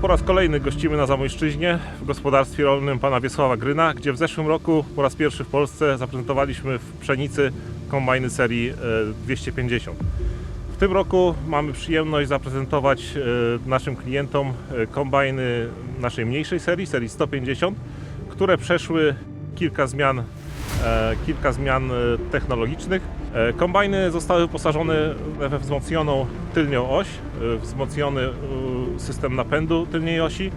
po raz kolejny gościmy na Zamojszczyźnie w gospodarstwie rolnym pana Wiesława Gryna, gdzie w zeszłym roku po raz pierwszy w Polsce zaprezentowaliśmy w pszenicy kombajny serii e, 250. W tym roku mamy przyjemność zaprezentować e, naszym klientom e, kombajny naszej mniejszej serii, serii 150, które przeszły kilka zmian, e, kilka zmian e, technologicznych. E, Kombajny zostały wyposażone we wzmocnioną tylnią oś, e, wzmocniony e, system napędu tylnej osi.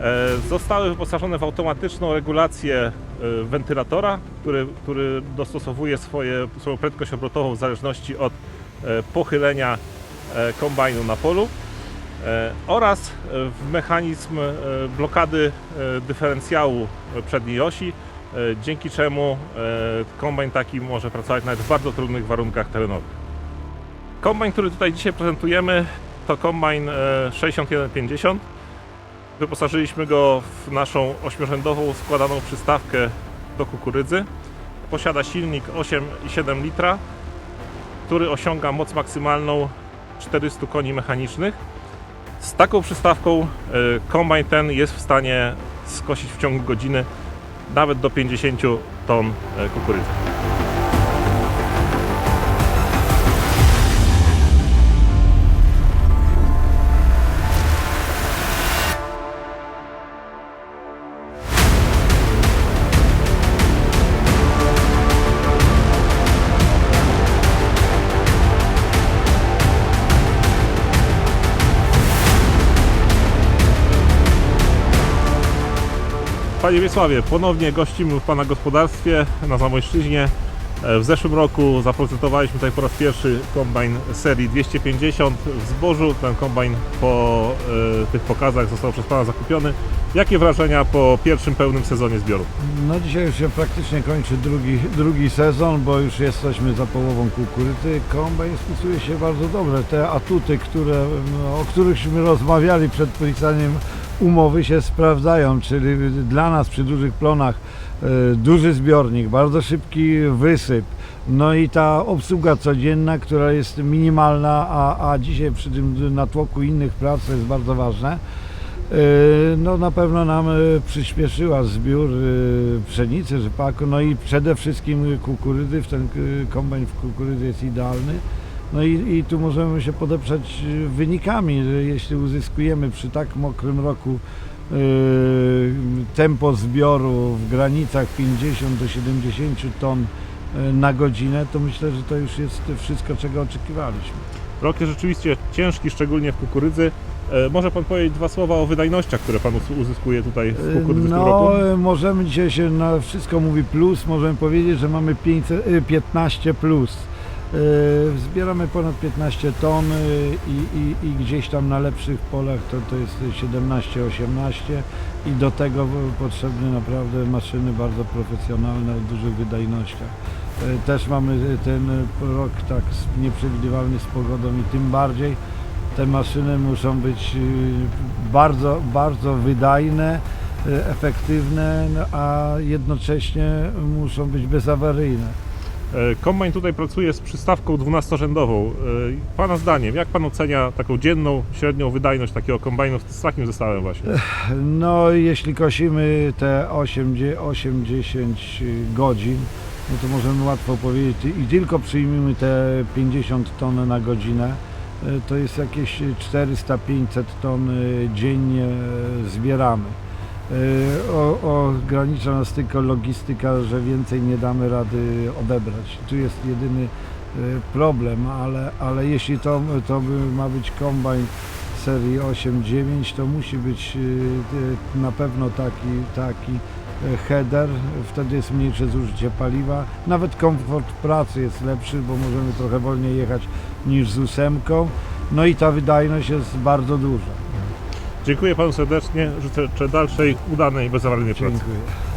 E, Zostały wyposażone w automatyczną regulację e, wentylatora, który, który dostosowuje swoje, swoją prędkość obrotową w zależności od e, pochylenia kombajnu na polu oraz w mechanizm blokady dyferencjału przedniej osi, dzięki czemu kombajn taki może pracować nawet w bardzo trudnych warunkach terenowych. Kombajn, który tutaj dzisiaj prezentujemy, to kombajn e, 6150. Wyposażyliśmy go w naszą ośmiorzędową składaną przystawkę do kukurydzy. Posiada silnik 8,7 litra, który osiąga moc maksymalną 400 koni mechanicznych. Z taką przystawką e, kombajn ten jest w stanie skosić w ciągu godziny nawet do 50 ton e, kukurydzy. Panie Wiesławie, ponownie gościmy w Pana gospodarstwie na Zamojszczyźnie. E, W zeszłym roku zaprezentowaliśmy tutaj po raz pierwszy kombajn serii 250 w zbożu. Ten kombajn po e, tych pokazach został przez Pana zakupiony. Jakie wrażenia po pierwszym pełnym sezonie zbioru? No dzisiaj już się praktycznie kończy drugi, drugi sezon, bo już jesteśmy za połową kukurydzy. Kombajn spisuje się bardzo dobrze. Te atuty, które, no, o którychśmy rozmawiali przed podpisaniem umowy się sprawdzają, czyli dla nas przy dużych plonach e, duży zbiornik, bardzo szybki wysyp, no i ta obsługa codzienna, która jest minimalna, a, a dzisiaj przy tym natłoku innych prac jest bardzo ważne. E, No na pewno nam e, przyspieszyła zbiór pszenicy, rzepaku, no i przede wszystkim kukurydzy, w ten kombajn w kukurydzy jest idealny. No i, i tu możemy się podeprzeć e, wynikami, że jeśli uzyskujemy przy tak mokrym roku e, tempo zbioru w granicach 50 do 70 ton e, na godzinę, to myślę, że to już jest wszystko, czego oczekiwaliśmy. Rok jest rzeczywiście ciężki, szczególnie w kukurydzy. E, Może Pan powiedzieć dwa słowa o wydajnościach, które Pan uzyskuje tutaj w kukurydzy w tym roku? No, e, możemy dzisiaj się na wszystko mówi plus, możemy powiedzieć, że mamy 500, e, 15 plus. E, Zbieramy ponad 15 ton e, i, i, i gdzieś tam na lepszych polach to, to jest 17-18 i do tego potrzebne naprawdę maszyny bardzo profesjonalne o dużych wydajnościach. E, Też mamy ten rok tak nieprzewidywalny z pogodą i tym bardziej te maszyny muszą być bardzo, bardzo wydajne, efektywne, no, a jednocześnie muszą być bezawaryjne. E, Kombajn tutaj pracuje z przystawką 12-rzędową. E, Pana zdaniem, jak Pan ocenia taką dzienną, średnią wydajność takiego kombajnu z takim zestawem właśnie? No jeśli kosimy te 8-10 godzin, no to możemy łatwo powiedzieć i tylko przyjmijmy te 50 ton na godzinę, y, to jest jakieś 400-500 ton dziennie zbieramy. Y, O, ogranicza nas tylko logistyka, że więcej nie damy rady odebrać. Tu jest jedyny y, problem, ale, ale jeśli to, to ma być kombajn serii 8-9, to musi być y, na pewno taki, taki header, wtedy jest mniejsze zużycie paliwa. Nawet komfort pracy jest lepszy, bo możemy trochę wolniej jechać niż z ósemką. No i ta wydajność jest bardzo duża. Dziękuję Panu serdecznie, życzę dalszej, udanej, bezawaryjnej pracy. Dziękuję.